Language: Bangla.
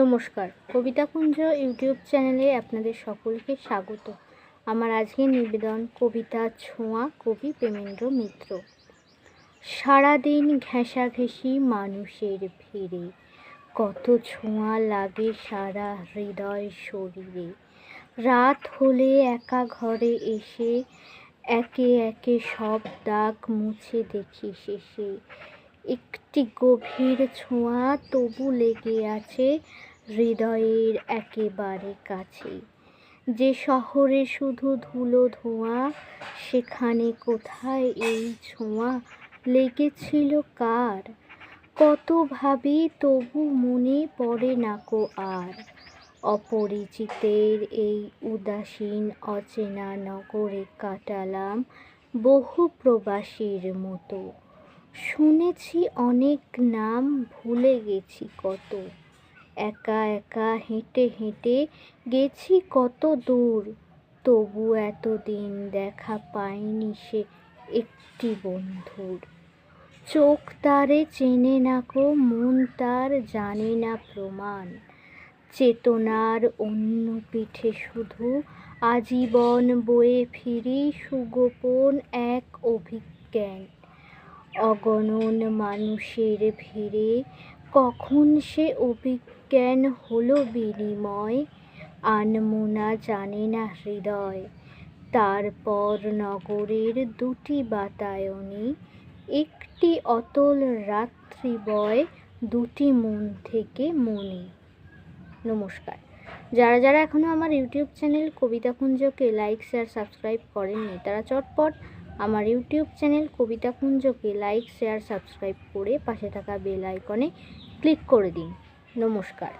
নমস্কার। কবিতাকুঞ্জ ইউটিউব চ্যানেলে আপনাদের সকলকে স্বাগত। আমার আজকের নিবেদন কবিতা ছোঁয়া, কবি প্রেমেন্দ্র মিত্র। সারাদিন ঘেঁষাঘেঁষি মানুষের ভিড়ে, কত ছোঁয়া লাগে সারা হৃদয় শরীরে। রাত হলে একা ঘরে এসে, একে একে সব দাগ মুছে দেখি শেষে। একটি গভীর ছোঁয়া তবু লেগে আছে হৃদয়ের একেবারে কাছে যে শহরে শুধু ধুলো ধোঁয়া, সেখানে কোথায় এই ছোঁয়া লেগেছিল কার? কত ভাবি তবু মনে পড়ে না কো আর। অপরিচিতের এই উদাসীন অচেনা নগরে কাটালাম বহু প্রবাসীর মতো। শুনেছি অনেক নাম ভুলে গেছি কত। একা একা হেঁটে হেঁটে গেছি কত দূর। তবু এতদিন দেখা পাইনি সে একটি বন্ধুর। চোখ তারে চেনে না কো মন তার জানে না প্রমাণ। চেতনার অন্য পিঠে শুধু আজীবন বয়ে ফিরি সুগোপন এক অভিজ্ঞান। অগণন মানুষের ভিড়ে কখন সে অভিজ্ঞান হলো বিনিময়? আনমোনা জানে না হৃদয়। তারপর নগরের দুটি বাতায়নে একটি অতল রাত্রি বয়, দুটি মন থেকে মনে। নমস্কার। যারা যারা এখনও আমার ইউটিউব চ্যানেল কবিতাকুঞ্জকে লাইক শেয়ার সাবস্ক্রাইব করেননি, তারা চটপট আমার ইউটিউব চ্যানেল কবিতা কুঞ্জকে লাইক, শেয়ার, সাবস্ক্রাইব করে পাশে থাকা বেল আইকনে ক্লিক করে দিন। নমস্কার।